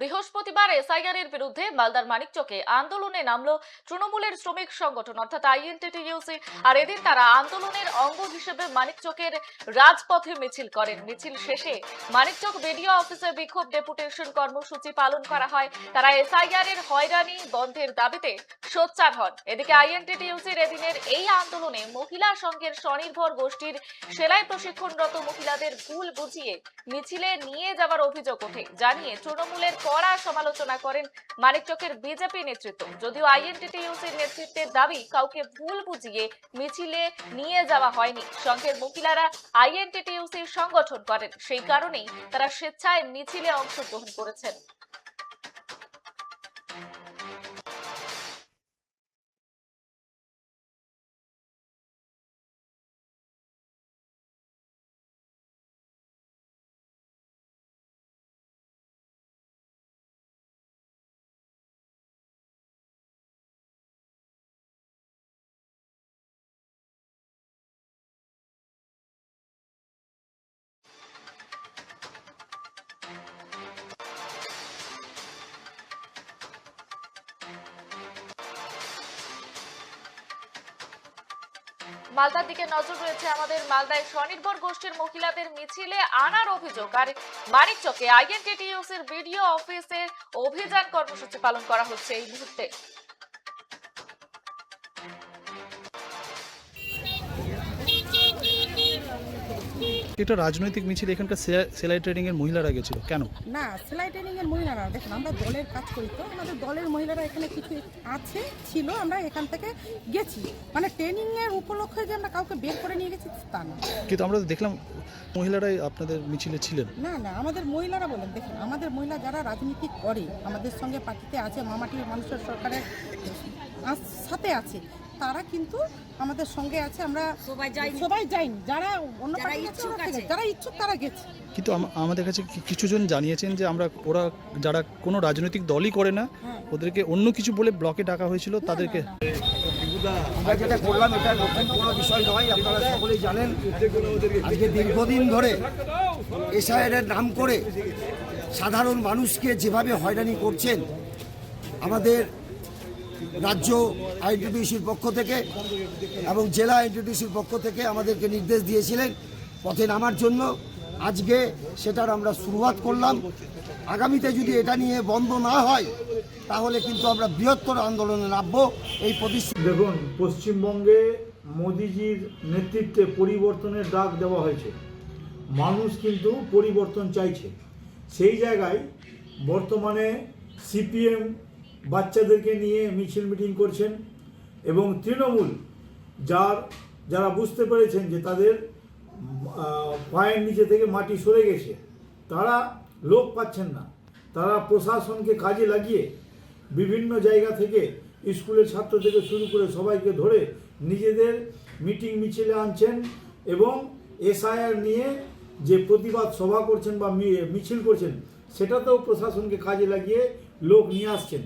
বৃহস্পতিবার এসআইআর এর বিরুদ্ধে মালদার মানিকচকে আন্দোলনে নামলো তৃণমূলের শ্রমিক সংগঠন, অর্থাৎ আইএনটিটিইউসি আর এদিন তারা আন্দোলনের অঙ্গ হিসেবে মানিকচকের রাজপথে মিছিল করেন। মিছিল শেষে মানিকচক বিডিও অফিসে বিক্ষোভ ডেপুটেশন কর্মসূচি পালন করা হয়। তারা এসআইআর এর হয়রানি বন্ধের দাবিতে সোচ্চার হন। এদিকে আইএনটিটিইউসির এদিনের এই আন্দোলনে মহিলা সংঘের স্বনির্ভর গোষ্ঠীর সেলাই প্রশিক্ষণরত মহিলাদের ভুল বুঝিয়ে মিছিলে নিয়ে যাওয়ার অভিযোগ ওঠে, জানিয়ে তৃণমূলের কড়া সমালোচনা করেন মানিকচকের বিজেপি নেতৃত্ব। যদিও আইএনটিটিউসির নেতৃত্বের দাবি কাউকে ভুল বুঝিয়ে মিছিলে নিয়ে যাওয়া হয়নি। সংঘের মহিলারা আইএনটিটিউসির সংগঠন করেন। সেই কারণেই তারা স্বেচ্ছায় মিছিলে অংশগ্রহণ করেছেন। মালদার দিকে নজর রয়েছে আমাদের মালদায় স্বনির্ভর গোষ্ঠীর মহিলাদের মিছিলে আনার অভিযোগ। আর মানিকচকে আইএনটিটিইউসির বিডিও অফিসে অভিযান কর্মসূচি পালন করা হচ্ছে এই মুহূর্তে। এটা রাজনৈতিক মিছিল এখানকার সেলাই ট্রেনিং এর মহিলারা গেছিল। কেন? না সেলাই ট্রেনিং এর মহিলারা দেখুন আমরা দলের কাজ করি তো আমাদের দলের মহিলারা এখানে কিছু আছে ছিল আমরা এখান থেকে গেছি। মানে ট্রেনিং এর উপলক্ষে যে আমরা কাউকে বের করে নিয়ে গেছি তা না। কিন্তু আমরা তো দেখলাম মহিলারাই আপনাদের মিছিলে ছিলেন। না না আমাদের মহিলারা বলেন দেখুন আমাদের মহিলা যারা রাজনীতি করে আমাদের সঙ্গে পার্টিতে আছে মামাটির মানুষের সরকারের সাথে আছে তারা কিন্তু আমাদের সঙ্গে আছে আমরা সবাই যাইনি। সবাই যাইনি যারা অন্য যারা ইচ্ছুক আছে। যারা ইচ্ছুক তারা গেছে কিন্তু আমাদের কাছে কিছুজন জানিয়েছেন যে আমরা ওরা যারা কোনো রাজনৈতিক দলই করে না হ্যাঁ। ওদেরকে অন্য কিছু বলে ব্লকে ডাকা হয়েছিল তাদেরকে। আমরা যেটা করলাম এটা নতুন কোনো বিষয় নয় আপনারা সকলেই জানেন আজকে দীর্ঘদিন ধরে এসআইআর নাম করে সাধারণ মানুষকে যেভাবে হয়রানি করছেন আমাদের রাজ্য আইনটিডিউসির পক্ষ থেকে এবং জেলা আইনটিডিউসির পক্ষ থেকে আমাদেরকে নির্দেশ দিয়েছিলেন পথে নামার জন্য। আজকে সেটার আমরা শুরুয়াত করলাম। আগামীতে যদি এটা নিয়ে বন্ধ না হয়, তাহলে কিন্তু আমরা বৃহত্তর আন্দোলনে নামবো। এই প্রতিশ্রুতি দেখুন, পশ্চিমবঙ্গে মোদিজির নেতৃত্বে পরিবর্তনের ডাক দেওয়া হয়েছে। মানুষ কিন্তু পরিবর্তন চাইছে। সেই জায়গায় বর্তমানে সিপিএম বাচ্চাদেরকে নিয়ে মিছিল মিটিং করছেন এবং তৃণমূল যার, যারা বুঝতে পেরেছেন যে তাদের পায়ের নিচে থেকে মাটি সরে গেছে, তারা লোক পাচ্ছেন না। তারা প্রশাসনকে কাজে লাগিয়ে বিভিন্ন জায়গা থেকে স্কুলের ছাত্র থেকে শুরু করে সবাইকে ধরে নিজেদের মিটিং মিছিলে আনছেন এবং এসআইআর নিয়ে যে প্রতিবাদ সভা করছেন বা মিছিল করছেন, সেটাতেও প্রশাসনকে কাজে লাগিয়ে লোক নিয়ে আসছেন।